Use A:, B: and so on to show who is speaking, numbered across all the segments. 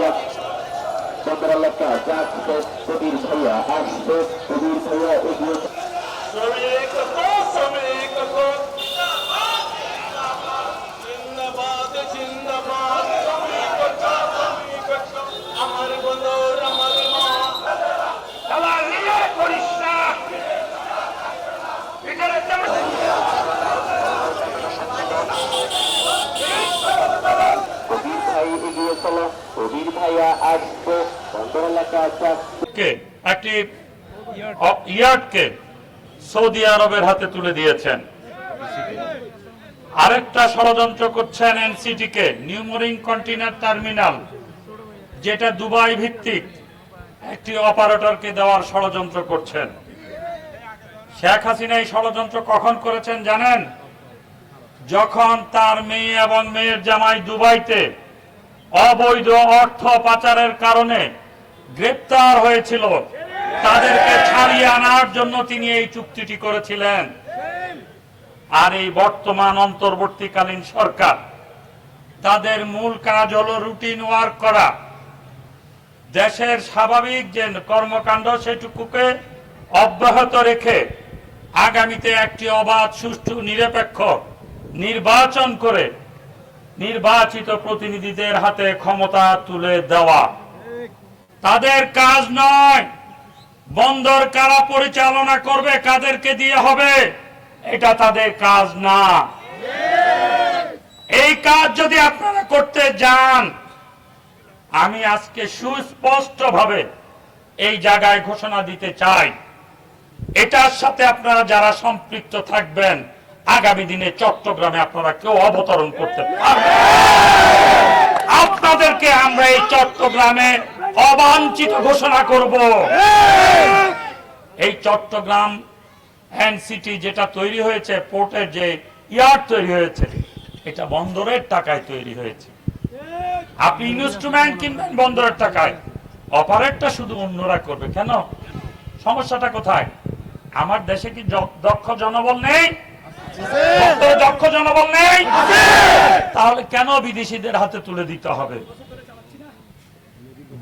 A: যাক পনেরো লাখ যাক কবির ভাইয়া আসছে কবির ভাইয়া এগিয়ে
B: শ্রমিক শ্রমিক জিন্দাবাদ জিন্দাবাদ শ্রমিক শ্রমিক আমার বন্ধুর আমার মা খেলা নিয়ে করিস না এখানে তেমন
A: কবির ভাই এগিয়ে চলো কবির ভাইয়া আসছে পনেরো লাখ যাক
C: কে একটি ইয়ার্ডকে সৌদি আরবের হাতে তুলে দিয়েছেন। আরেকটা ষড়যন্ত্র করছেন এনসিটি কে নিউমোরিং টার্মিনাল, যেটা দুবাই ভিত্তিক একটি অপারেটরকে দেওয়ার ষড়যন্ত্র করছেন। শেখ হাসিনা এই ষড়যন্ত্র কখন করেছেন জানেন? যখন তার মেয়ে এবং মেয়ের জামাই দুবাইতে অবৈধ অর্থ পাচারের কারণে গ্রেপ্তার হয়েছিল। তাদেরকে ছাড়িয়ে আনার জন্য তিনি এই চুক্তিটি করেছিলেন। আর এই বর্তমান অন্তর্বর্তীকালীন সরকার, তাদের মূল কাজ হলো রুটিন ওয়ার্ক করা। দেশের স্বাভাবিক যে কর্মকাণ্ড সেটুকুকে অব্যাহত রেখে আগামীতে একটি অবাধ, সুষ্ঠু, নিরপেক্ষ নির্বাচন করে নির্বাচিত প্রতিনিধিদের হাতে ক্ষমতা তুলে দেওয়া। তাদের কাজ নয়, বন্দর কারা পরিচালনা করবে, কাদেরকে দিয়ে হবে, এটা তাদের কাজ না। এই কাজ যদি আপনারা করতে যান, আমি আজকে সুস্পষ্ট ভাবে এই জায়গায় ঘোষণা দিতে চাই। এটার সাথে আপনারা যারা সম্পৃক্ত থাকবেন আগামী দিনে চট্টগ্রামে আপনারা কেউ অবতরণ করতে আপনাদেরকে আমরা এই চট্টগ্রামে অবাঞ্ছিত ঘোষণা করব। এই চট্টগ্রাম সিটি যেটা তৈরি হয়েছে পোর্টের যে ইয়ার্ড তৈরি হয়েছে, এটা বন্দরের টাকায় তৈরি হয়েছে। আপনি ইনস্ট্রুমেন্ট কিনবেন বন্দরের টাকায় অপারেটটা শুধু অন্যরা করবে। কেন? সমস্যাটা কোথায়? আমার দেশে কি দক্ষ জনবল নেই? দক্ষ জনবল নেই। তাহলে কেন বিদেশিদের হাতে তুলে দিতে হবে?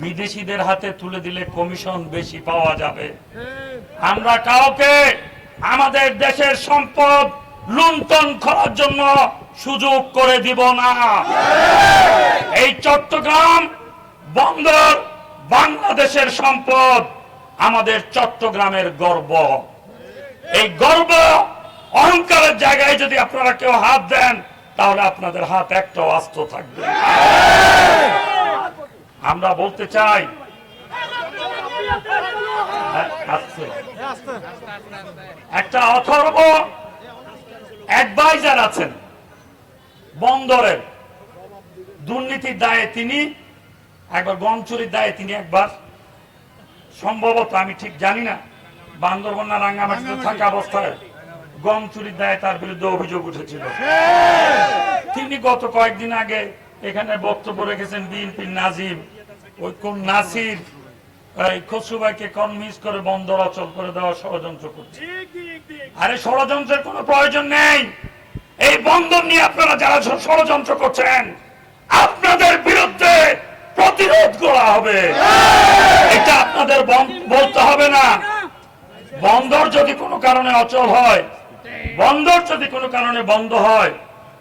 C: বিদেশিদের হাতে তুলে দিলে কমিশন বেশি পাওয়া যাবে। আমরা কাউকে আমাদের দেশের সম্পদ লুণ্ঠন করার জন্য সুযোগ করে দিব না। এই চট্টগ্রাম বন্দর বাংলাদেশের সম্পদ আমাদের চট্টগ্রামের গর্ব। এই গর্ব অহংকারের জায়গায় যদি আপনারা কেউ হাত দেন তাহলে আপনাদের হাত একটাও আস্ত থাকবে। আমরা বলতে চাই হ্যাঁ, একটা অথর্ব অ্যাডভাইজার আছেন বন্দরের। দুর্নীতির দায়ে তিনি একবার গম চুরির দায়ে তিনি একবার। সম্ভবত আমি ঠিক জানি না বান্দরবন না রাঙ্গামাটিতে থাকা অবস্থায়। গম চুরির দায়ে তার বিরুদ্ধে অভিযোগ উঠেছিল। তিনি গত কয়েকদিন আগে এখানে বক্তব্য রেখেছেন বিএনপি নাজিম। ওই কোন নাসির এই কনভিন্স করে বন্দর অচল করে দেওয়ার ষড়যন্ত্র করছে। আরে ষড়যন্ত্রের কোনো প্রয়োজন নেই। এই বন্দর নিয়ে আপনারা যারা ষড়যন্ত্র করছেন আপনাদের বিরুদ্ধে প্রতিরোধ করা হবে। এটা আপনাদের বলতে হবে না। বন্দর যদি কোনো কারণে অচল হয় বন্দর যদি কোনো কারণে বন্ধ হয়,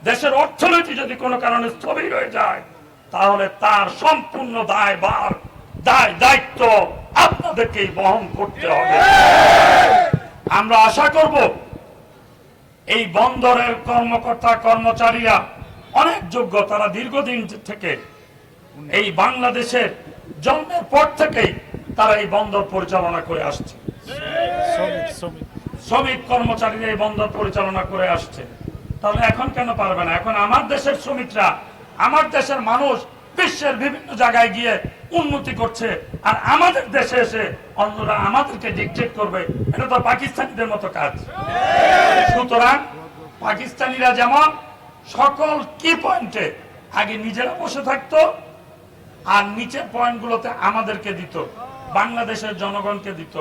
C: দেশের অর্থনীতি যদি কোনো কারণে স্থবির হয়ে যায়, তাহলে তার সম্পূর্ণ দায় বার দায় দায়িত্ব আপনাদেরকেই বহন করতে হবে। আমরা আশা করব, এই বন্দরের কর্মকর্তা, কর্মচারীরা অনেক যোগ্য, তারা দীর্ঘদিন থেকে এই বাংলাদেশের জন্মের পর থেকেই তারা এই বন্দর পরিচালনা করে আসছে। শ্রমিক। কর্মচারীরা এই বন্দর পরিচালনা করে আসছে। তাহলে এখন কেন পারবে না? এখন আমার দেশের শ্রমিকরা, আমার দেশের মানুষ বিশ্বের বিভিন্ন জায়গায় গিয়ে উন্নতি করছে আর আমাদের দেশে এসে অন্যরা আমাদেরকে ডিকটেট করবে। এটা তো পাকিস্তানিদের মতো কাজ। সুতরাং পাকিস্তানিরা যেমন সকল কি পয়েন্টে আগে নিজেরা বসে থাকতো আর নিচের পয়েন্টগুলোতে আমাদেরকে দিত, বাংলাদেশের জনগণকে দিত।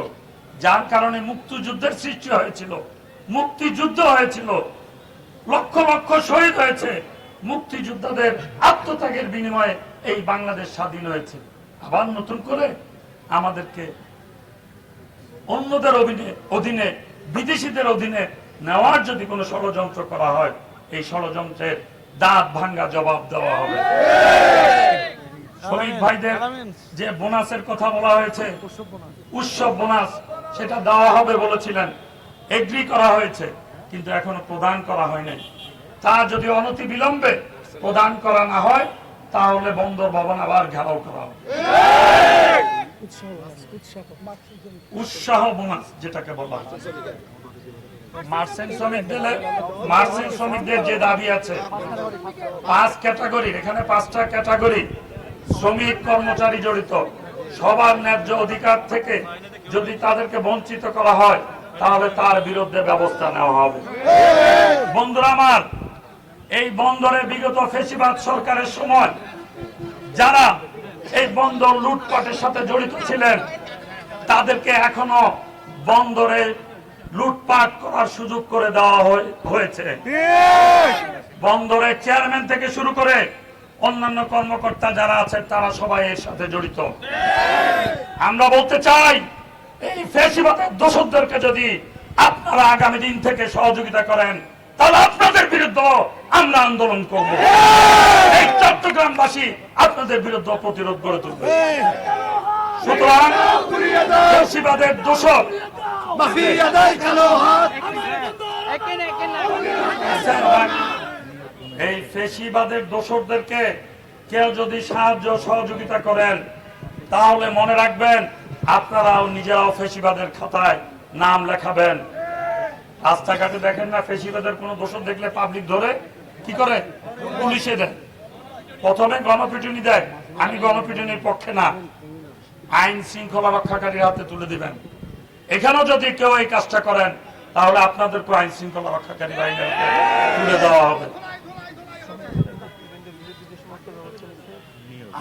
C: যার কারণে মুক্তিযুদ্ধের সৃষ্টি হয়েছিল। মুক্তিযুদ্ধ হয়েছিল। লক্ষ লক্ষ শহীদ হয়েছে। মুক্তিযোদ্ধাদের আত্মত্যাগের বিনিময়ে এই বাংলাদেশ স্বাধীন হয়েছে। আবার নতুন করে আমাদেরকে অন্যদের অধীনে বিদেশিদের অধীনে নেওয়ার যদি কোনো ষড়যন্ত্র করা হয়, এই ষড়যন্ত্রের দাঁত ভাঙ্গা জবাব দেওয়া হবে। শহীদ ভাইদের যে বোনাসের কথা বলা হয়েছে, উৎসব বোনাস সেটা দেওয়া হবে বলেছিলেন। এগ্রি করা হয়েছে, কিন্তু এখনও প্রদান করা হয়নি তা যদি অনতি বিলম্বে প্রদান করা না হয়, তাহলে বন্দর ভবন আবার ঘেরাও করা হবে। উৎসাহ বোনাস যেটাকে বলা হয়। শ্রমিকদের শ্রমিকদের যে দাবি আছে, পাঁচ এখানে পাঁচটা ক্যাটাগরি, শ্রমিক কর্মচারী জড়িত। সবার ন্যায্য অধিকার থেকে যদি তাদেরকে বঞ্চিত করা হয়, তাহলে তার বিরুদ্ধে ব্যবস্থা নেওয়া হবে। বন্ধুরা আমার, এই বন্দরে বিগত ফেসিবাদ সরকারের সময় যারা এই বন্দর লুটপাটের সাথে জড়িত ছিলেন, তাদেরকে এখনও বন্দরে লুটপাট করার সুযোগ করে দেওয়া হয়ে- হয়েছে। বন্দরের চেয়ারম্যান থেকে শুরু করে অন্যান্য কর্মকর্তা যারা আছেন তারা সবাই এর সাথে জড়িত। আমরা বলতে চাই এই ফেসিবাদের দোষকদেরকে যদি আপনারা আগামী দিন থেকে সহযোগিতা করেন তাহলে আপনাদের বিরুদ্ধে আমরা আন্দোলন করব। এই চট্টগ্রামবাসী আপনাদের বিরুদ্ধে প্রতিরোধ গড়ে তুলবে। সুতরাং ফেসিবাদের দোষক এই ফেসিবাদের দোষরদেরকে কেউ যদি সাহায্য সহযোগিতা করেন, তাহলে মনে রাখবেন আপনারাও নিজেরাও ফেসিবাদের খাতায় নাম লেখাবেন। রাস্তাঘাটে দেখেন না ফেসিবাদের কোনো দোষর দেখলে পাবলিক ধরে, কি করে? পুলিশে দেয়। প্রথমে গণপিটুনি দেয়। আমি গণপিটুনির পক্ষে না। আইন শৃঙ্খলা রক্ষাকারীর হাতে তুলে দিবেন। এখানেও যদি কেউ এই কাজটা করেন, তাহলে আপনাদেরকে আইন শৃঙ্খলা রক্ষাকারী হাতে তুলে দেওয়া হবে।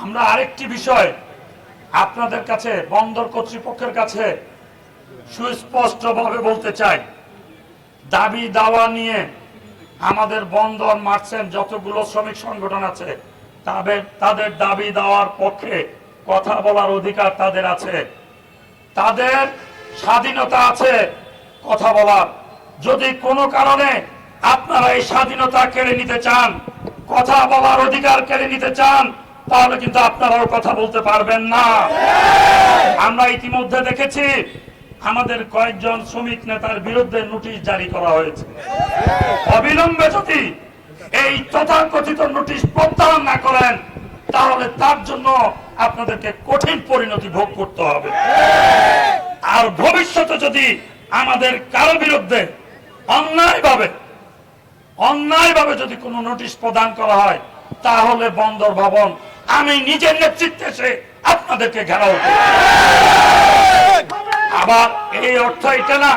C: আমরা আরেকটি বিষয় আপনাদের কাছে, বন্দর কর্তৃপক্ষের কাছে সুস্পষ্ট ভাবে বলতে চাই। দাবি, দাওয়া নিয়ে আমাদের বন্দর মার্চেন্ট যতগুলো শ্রমিক সংগঠন আছে। তাদের তাদের দাবি দেওয়ার পক্ষে কথা বলার অধিকার তাদের আছে। তাদের স্বাধীনতা আছে কথা বলার। যদি কোনো কারণে আপনারা এই স্বাধীনতা কেড়ে নিতে চান, কথা বলার অধিকার কেড়ে নিতে চান তাহলে কিন্তু আপনারাও কথা বলতে পারবেন না। আমরা ইতিমধ্যে দেখেছি আমাদের কয়েকজন শ্রমিক নেতার বিরুদ্ধে নোটিশ জারি করা হয়েছে। অবিলম্বে যদি এই তথাকথিত নোটিশ প্রত্যাহার না করেন, তাহলে তার জন্য আপনাদেরকে কঠিন পরিণতি ভোগ করতে হবে। আর ভবিষ্যতে যদি আমাদের কারও বিরুদ্ধে অন্যায়ভাবে অন্যায়ভাবে যদি কোনো নোটিশ প্রদান করা হয়, তাহলে বন্দর ভবন আমি নিজের নেতৃত্বে এসে আপনাদেরকে ঘেরাও আবার এই অর্থ এটা না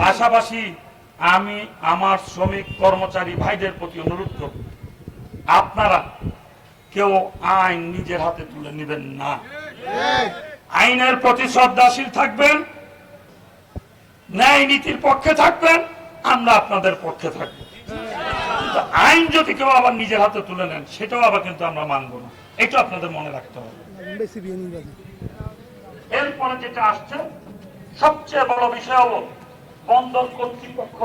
C: পাশাপাশি আমি আমার শ্রমিক কর্মচারী ভাইদের প্রতি অনুরোধ করব, আপনারা কেউ আইন নিজের হাতে তুলে নেবেন না। আইনের প্রতি শ্রদ্ধাশীল থাকবেন, ন্যায় নীতির পক্ষে থাকবেন, আমরা আপনাদের পক্ষে থাকব। আইন যদি কেউ আবার নিজের হাতে তুলে নেন, সেটাও আবার কিন্তু আমরা মানব না। এটা আপনাদের মনে রাখতে হবে। এরপরে যেটা আসছে, সবচেয়ে বড় বিষয় হলো বন্দর কর্তৃপক্ষ।